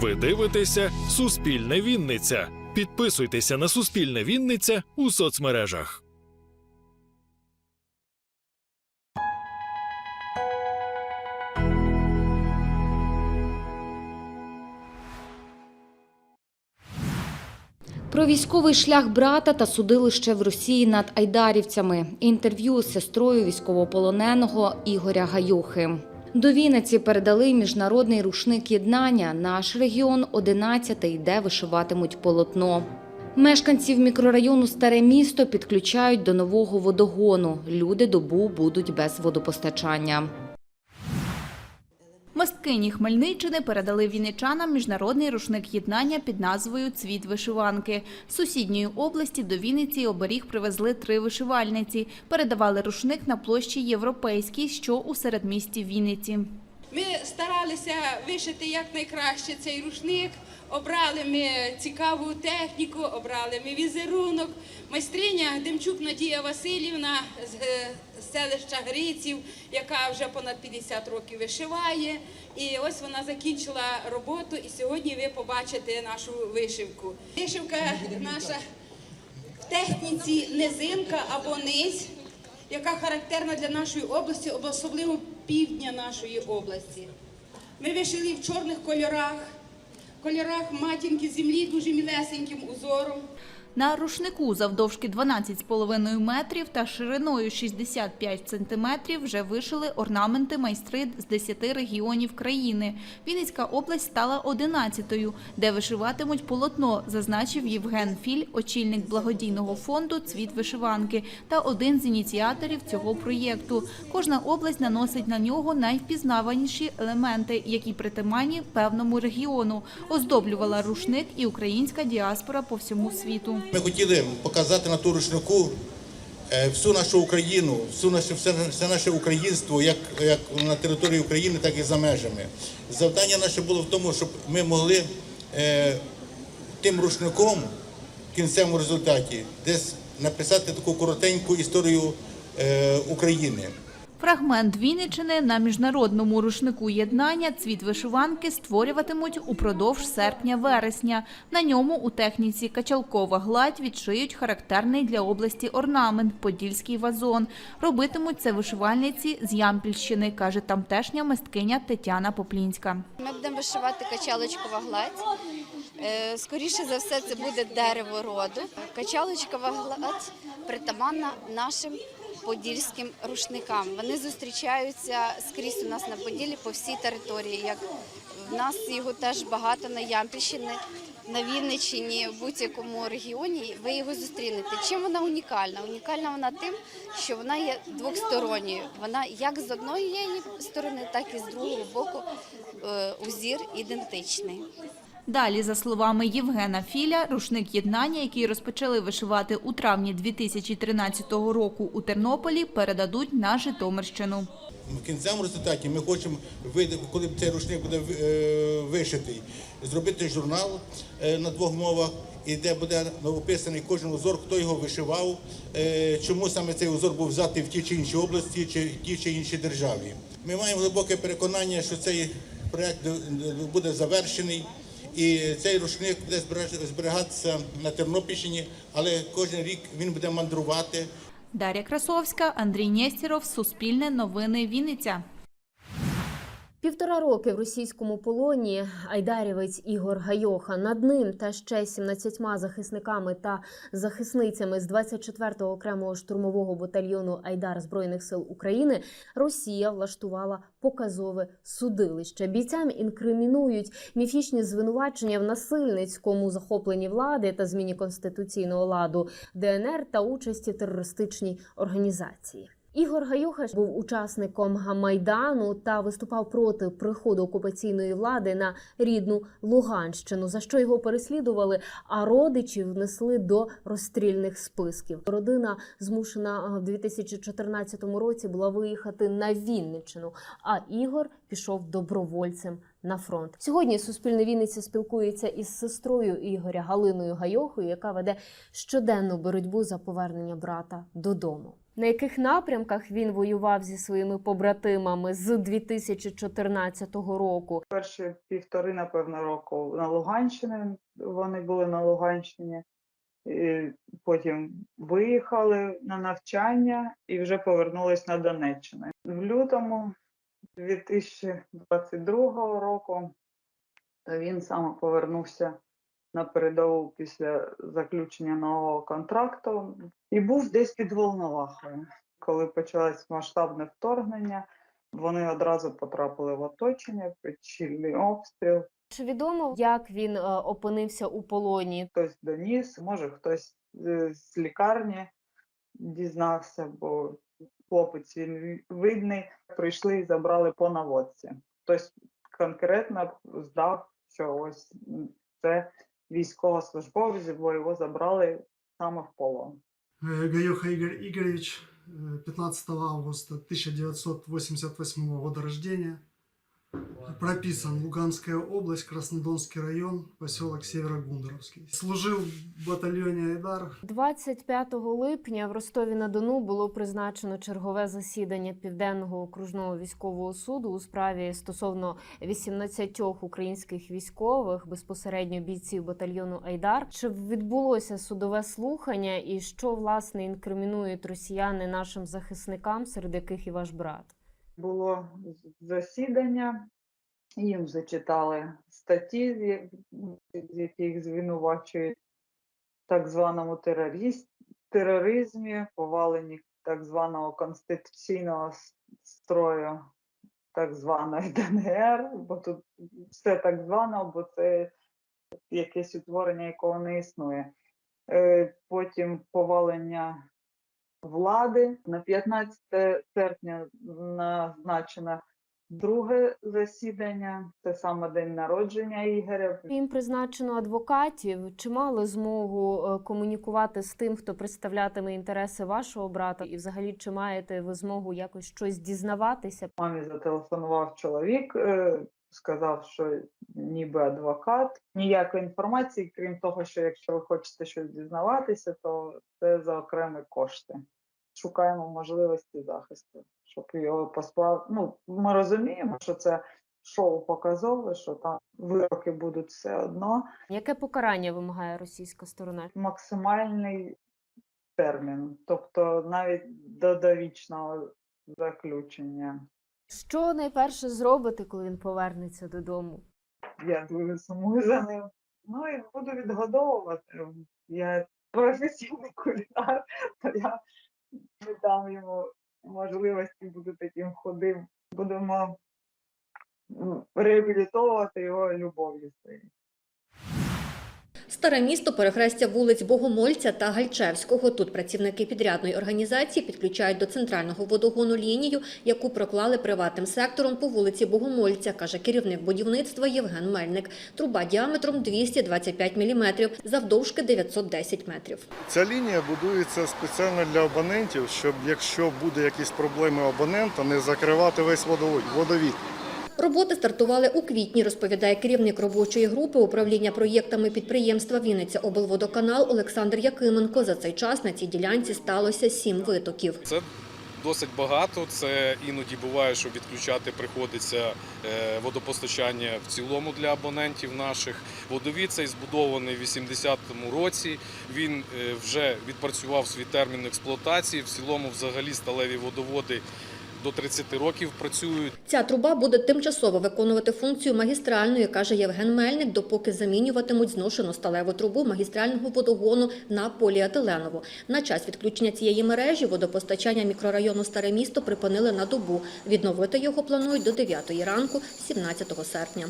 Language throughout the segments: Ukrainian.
Ви дивитеся Суспільне Вінниця. Підписуйтеся на Суспільне Вінниця у соцмережах. Про військовий шлях брата та судилище в Росії над айдарівцями. Інтерв'ю з сестрою військовополоненого Ігоря Гаюхи. До Вінниці передали міжнародний рушник єднання. Наш регіон 11-й, де вишиватимуть полотно. Мешканців мікрорайону Старе місто підключають до нового водогону. Люди добу будуть без водопостачання. Мисткині Хмельниччини передали вінничанам міжнародний рушник єднання під назвою Цвіт вишиванки. З сусідньої області до Вінниці оберіг привезли три вишивальниці. Передавали рушник на площі Європейській, що у середмісті Вінниці. Ми старалися вишити якнайкраще цей рушник. Обрали ми цікаву техніку, обрали ми візерунок. Майстриня Демчук Надія Васильівна з е, селища Гриців, яка вже понад 50 років вишиває. І ось вона закінчила роботу, і сьогодні ви побачите нашу вишивку. Вишивка наша в техніці низинка або низь, яка характерна для нашої області, особливо півдня нашої області. Ми вишили в чорних кольорах, кольорах матінки землі, дуже мілесеньким узором. На рушнику завдовжки 12,5 метрів та шириною 65 сантиметрів вже вишили орнаменти майстри з 10 регіонів країни. Вінницька область стала 11-ю, де вишиватимуть полотно, зазначив Євген Філь, очільник благодійного фонду «Цвіт вишиванки» та один з ініціаторів цього проєкту. Кожна область наносить на нього найвпізнаваніші елементи, які притаманні певному регіону. Оздоблювала рушник і українська діаспора по всьому світу. Ми хотіли показати на ту рушнику е, всю нашу Україну, всю наше, все, все наше українство, як, як на території України, так і за межами. Завдання наше було в тому, щоб ми могли е, тим рушником в кінцевому результаті десь написати таку коротеньку історію е, України. Фрагмент Вінничини на міжнародному рушнику єднання цвіт вишиванки створюватимуть упродовж серпня-вересня. На ньому у техніці качалкова гладь відшиють характерний для області орнамент подільський вазон. Робитимуть це вишивальниці з Ямпільщини, каже тамтешня мисткиня Тетяна Поплінська. Ми будемо вишивати качалочкова гладь. Е, Скоріше за все, це буде дерево роду. Качалочкова гладь притаманна нашим подільським рушникам. Вони зустрічаються скрізь у нас на Поділі по всій території. Як в нас його теж багато на Ямпільщині, на Вінниччині, в будь-якому регіоні ви його зустрінете. Чим вона унікальна? Унікальна вона тим, що вона є двосторонньою. Вона як з одної сторони, так і з другого боку е, узір ідентичний. Далі, за словами Євгена Філя, рушник єднання, який розпочали вишивати у травні 2013 року у Тернополі, передадуть на Житомирщину. В кінцевому результаті ми хочемо, коли цей рушник буде е, вишитий, зробити журнал е, на двох мовах, і де буде описаний кожен узор, хто його вишивав, е, чому саме цей узор був взятий в тій чи іншій області, чи в тій чи іншій державі. Ми маємо глибоке переконання, що цей проект е, буде завершений. І цей рушник буде зберігатися на Тернопільщині, але кожен рік він буде мандрувати. Дар'я Красовська, Андрій Нєстєров, Суспільне новини Вінниця. Півтора роки в російському полоні айдарівець Ігор Гайоха. Над ним та ще 17 захисниками та захисницями з 24-го окремого штурмового батальйону Айдар Збройних сил України Росія влаштувала показове судилище. Бійцям інкримінують міфічні звинувачення в насильницькому захопленні влади та зміні конституційного ладу ДНР та участі в терористичній організації. Ігор Гаюха був учасником Майдану та виступав проти приходу окупаційної влади на рідну Луганщину, за що його переслідували, а родичі внесли до розстрільних списків. Родина змушена в 2014 році була виїхати на Вінниччину, а Ігор пішов добровольцем на фронт. Сьогодні Суспільне Вінниця спілкується із сестрою Ігоря Галиною Гайохою, яка веде щоденну боротьбу за повернення брата додому. На яких напрямках він воював зі своїми побратимами з 2014 року? перші півтори, напевно, року на Луганщині. Вони були на Луганщині. І потім виїхали на навчання і вже повернулись на Донеччину. В лютому 2022 року він саме повернувся на передову після заключення нового контракту і був десь під Волновахою. Коли почалось масштабне вторгнення, вони одразу потрапили в оточення, під щільний обстріл. Чи відомо, як він е, опинився у полоні? Хтось доніс, може хтось з- з лікарні дізнався, бо хлопець він видний. Прийшли і забрали по наводці. Хтось конкретно здав, що ось це військовослужбовець, бо його забрали саме в полон. Э, Гаёха Игорь Игоревич, э, 15 августа 1988 года рождения. Прописан Луганская область, Краснодонский район, поселок Северогундеровский. Служил в батальоне Айдар. 25 липня в Ростові-на-Дону було призначено чергове засідання Південного окружного військового суду у справі стосовно 18 українських військових, безпосередньо бійців батальйону Айдар. Чи відбулося судове слухання, і що власне інкримінують росіяни нашим захисникам, серед яких і ваш брат? було засідання, їм зачитали статті, з яких звинувачують так званому тероризмі, поваленні так званого конституційного строю так званої ДНР, бо тут все так звано, бо це якесь утворення, якого не існує. Е, Потім повалення влади. На 15 серпня назначено друге засідання, це саме день народження Ігоря. Їм призначено адвокатів. Чи мали змогу е, комунікувати з тим, хто представлятиме інтереси вашого брата? І взагалі, чи маєте ви змогу якось щось дізнаватися? Мамі зателефонував чоловік, е, сказав, що ніби адвокат. Ніякої інформації, крім того, що якщо ви хочете щось дізнаватися, то це за окремі кошти. Шукаємо можливості захисту, щоб його посправ... Ну, ми розуміємо, що це шоу показове, що там вироки будуть все одно. Яке покарання вимагає російська сторона? максимальний термін, тобто навіть до довічного заключення. Що найперше зробите, коли він повернеться додому? Я дуже сумую за ним. Ну і буду відгодовувати. Я професійний кулінар, то я дам йому можливості бути таким худим. Будемо реабілітовувати його любов'ю своєю. Старе місто перехрестя вулиць Богомольця та Гальчевського. Тут працівники підрядної організації підключають до центрального водогону лінію, яку проклали приватним сектором по вулиці Богомольця, каже керівник будівництва Євген Мельник. Труба діаметром 225 мм, завдовжки 910 метрів. Ця лінія будується спеціально для абонентів, щоб якщо буде якісь проблеми абонента, не закривати весь водовід. Роботи стартували у квітні, розповідає керівник робочої групи управління проєктами підприємства Вінниця облводоканал Олександр Якименко. За цей час на цій ділянці сталося сім витоків. Це досить багато. Це іноді буває, що відключати приходиться е, водопостачання в цілому для абонентів наших. Водовід цей збудований в 80-му році. Він е, вже відпрацював свій термін експлуатації. В цілому, взагалі, сталеві водоводи до 30 років працюють. Ця труба буде тимчасово виконувати функцію магістральної, каже Євген Мельник, допоки замінюватимуть зношену сталеву трубу магістрального водогону на поліетиленову. На час відключення цієї мережі водопостачання мікрорайону Старе місто припинили на добу. Відновити його планують до 9 ранку, 17 серпня.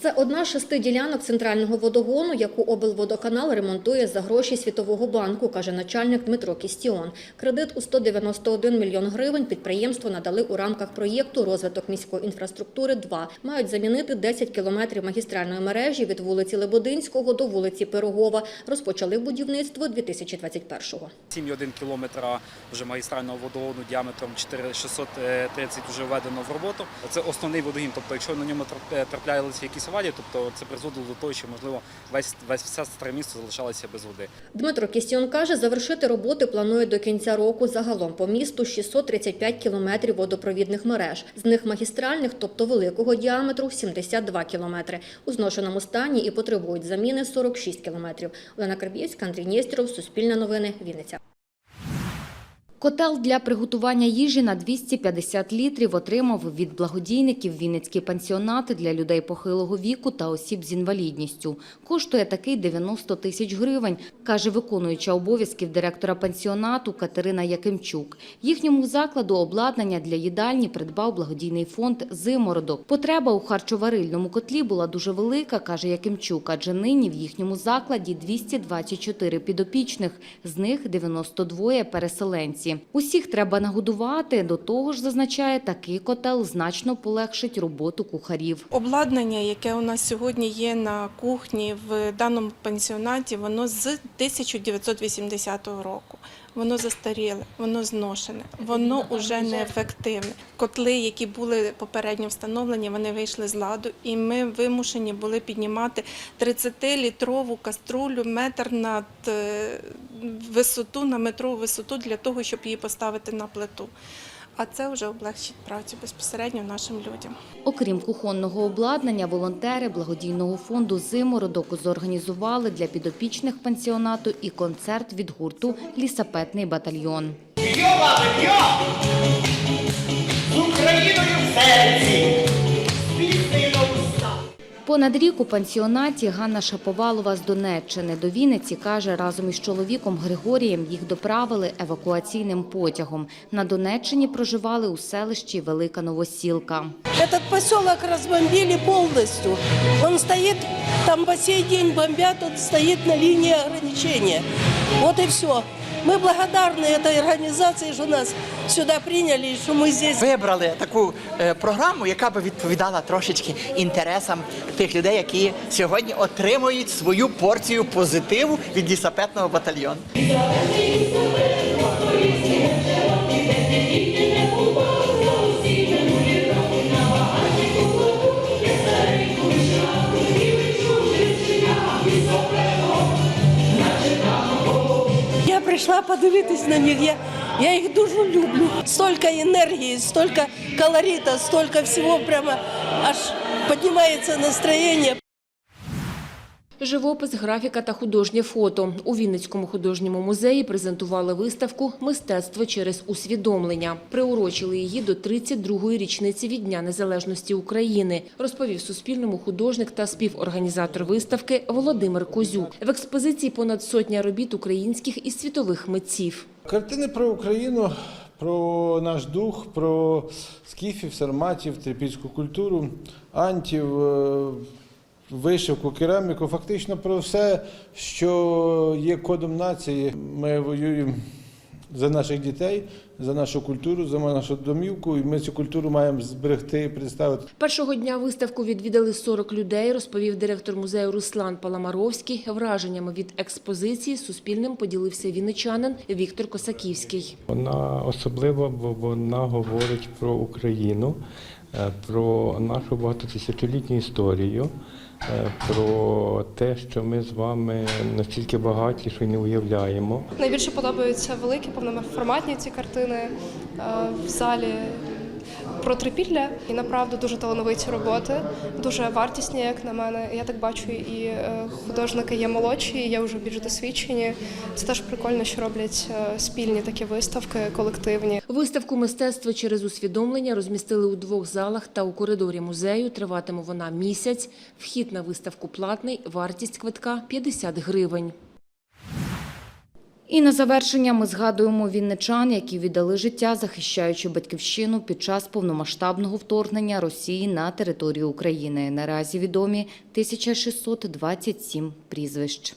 Це одна з шести ділянок центрального водогону, яку облводоканал ремонтує за гроші Світового банку, каже начальник Дмитро Кістіон. Кредит у 191 мільйон гривень підприємство надали у рамках проєкту «Розвиток міської інфраструктури 2». Мають замінити 10 кілометрів магістральної мережі від вулиці Лебединського до вулиці Пирогова. Розпочали будівництво 2021-го. 7,1 кілометра вже магістрального водогону діаметром 4630 вже введено в роботу. Це основний водогін. Тобто, якщо на ньому трап- траплялися якісь фінансування. Тобто це призводило до того, що можливо весь весь все старе місто залишалося без води. Дмитро Кістіон каже, завершити роботи планує до кінця року. Загалом по місту 635 кілометрів водопровідних мереж. З них магістральних, тобто великого діаметру, 72 кілометри. У зношеному стані і потребують заміни 46 кілометрів. Олена Карбівська, Андрій Нєстєров, Суспільне новини, Вінниця. Котел для приготування їжі на 250 літрів отримав від благодійників Вінницький пансіонат для людей похилого віку та осіб з інвалідністю. Коштує такий 90 тисяч гривень, каже виконуюча обов'язків директора пансіонату Катерина Якимчук. Їхньому закладу обладнання для їдальні придбав благодійний фонд «Зимородок». Потреба у харчоварильному котлі була дуже велика, каже Якимчук, адже нині в їхньому закладі 224 підопічних, з них 92 переселенці. Усіх треба нагодувати. До того ж, зазначає, такий котел значно полегшить роботу кухарів. Обладнання, яке у нас сьогодні є на кухні в даному пансіонаті, воно з 1980 року. Воно застаріле, воно зношене, воно вже неефективне. Котли, які були попередньо встановлені, вони вийшли з ладу, і ми вимушені були піднімати 30-літрову каструлю метр над е, висоту на метрову висоту для того, щоб її поставити на плиту. А це вже облегчить працю безпосередньо нашим людям. Окрім кухонного обладнання, волонтери благодійного фонду «Зимородок» зорганізували для підопічних пансіонату і концерт від гурту «Лісапетний батальйон». з Україною в серці, Понад рік у пансіонаті Ганна Шаповалова з Донеччини до Вінниці каже, разом із чоловіком Григорієм їх доправили евакуаційним потягом. На Донеччині проживали у селищі Велика Новосілка. Этот поселок разбомбили полностью. Он стоит, там по сей день бомбят, он стоит на линии ограничения. Вот и все. Мы благодарны этой организации, что нас сюда приняли, и что мы здесь. Вибрали таку е, програму, яка би відповідала трошечки інтересам тих людей, які сьогодні отримують свою порцію позитиву від лісапетного батальйону. Прийшла подивитись на них. Я, я їх дуже люблю. Столько енергії, столько колорита, столько всього прямо аж піднімається настроєння. Живопис, графіка та художнє фото. У Вінницькому художньому музеї презентували виставку Мистецтво через усвідомлення. Приурочили її до 32-ї річниці від Дня Незалежності України, розповів Суспільному художник та співорганізатор виставки Володимир Козюк. В експозиції понад сотня робіт українських і світових митців. Картини про Україну, про наш дух, про скіфів, сарматів, трипільську культуру, антів, е, вишивку, кераміку, фактично про все, що є кодом нації. Ми воюємо за наших дітей, за нашу культуру, за нашу домівку, і ми цю культуру маємо зберегти і представити. Першого дня виставку відвідали 40 людей, розповів директор музею Руслан Паламаровський. Враженнями від експозиції Суспільним поділився вінничанин Віктор Косаківський. Вона особлива, бо вона говорить про Україну, е, про нашу багатотисячолітню історію, про те, що ми з вами настільки багаті, що й не уявляємо. Найбільше подобаються великі повноформатні ці картини е, в залі про трипілля. І направду дуже талановиті роботи, дуже вартісні, як на мене. Я так бачу, і е, художники є молодші, і є вже більш досвідчені. Це теж прикольно, що роблять е, спільні такі виставки, колективні. Виставку мистецтво через усвідомлення розмістили у двох залах та у коридорі музею. Триватиме вона місяць. Вхід на виставку платний, вартість квитка 50 гривень. І на завершення ми згадуємо вінничан, які віддали життя, захищаючи батьківщину під час повномасштабного вторгнення Росії на територію України. Наразі відомі 1627 прізвищ.